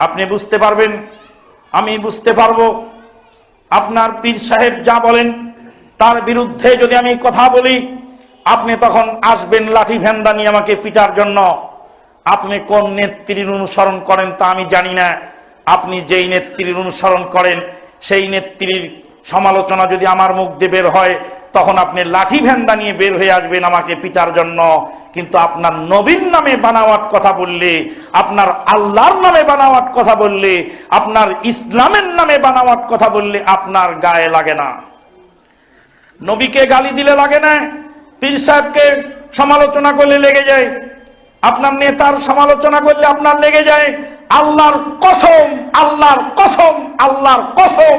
আপনি বুঝতে পারবেন, আমি বুঝতে পারব। আপনার পীর সাহেব যা বলেন, তার বিরুদ্ধে যদি আমি কথা বলি, আপনি তখন আসবেন লাঠি ভ্যান্দা নিয়ে আমাকে পিটার জন্য। আপনি কোন নেত্রীর অনুসরণ করেন তা আমি জানি না। আপনি যেই নেত্রীর অনুসরণ করেন, সেই নেত্রীর সমালোচনা যদি আমার মুখ দিয়ে বের হয় তখন আপনি লাঠি ভ্যান্দা নিয়ে বের হয়ে আসবেন আমাকে পিটার জন্য। কিন্তু আপনার নবীন নামে বানাওয়াত কথা বললে, আপনার আল্লাহর নামে বানাওয়াত কথা বললে, আপনার ইসলামের নামে বানাওয়াত কথা বললে আপনার গায়ে লাগে না। নবীকে গালি দিলে লাগে না, পীর সাহেবকে সমালোচনা করলে লেগে যায়, আপনার নেতার সমালোচনা করলে আপনার লেগে যায়, আল্লাহর কসম আল্লাহর কসম আল্লাহর কসম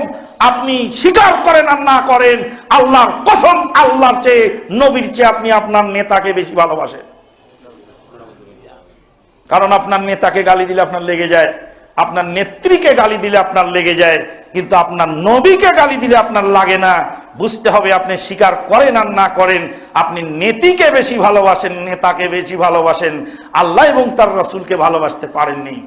আপনি স্বীকার করেন আর না করেন, আল্লাহর কসম, আল্লাহর চেয়ে নবীর চেয়ে আপনি আপনার নেতাকে বেশি ভালোবাসেন। কারণ আপনার নেতাকে গালি দিলে আপনার লেগে যায়, আপনার নেত্রীকে গালি দিলে আপনার লেগে যায়, কিন্তু আপনার নবীকে গালি দিলে আপনার লাগে না। বুঝতে হবে আপনি স্বীকার করেন আর না করেন, আপনি নেতিকে বেশি ভালোবাসেন, নেতাকে বেশি ভালোবাসেন, আল্লাহ এবং তার রসুলকে ভালোবাসতে পারেননি।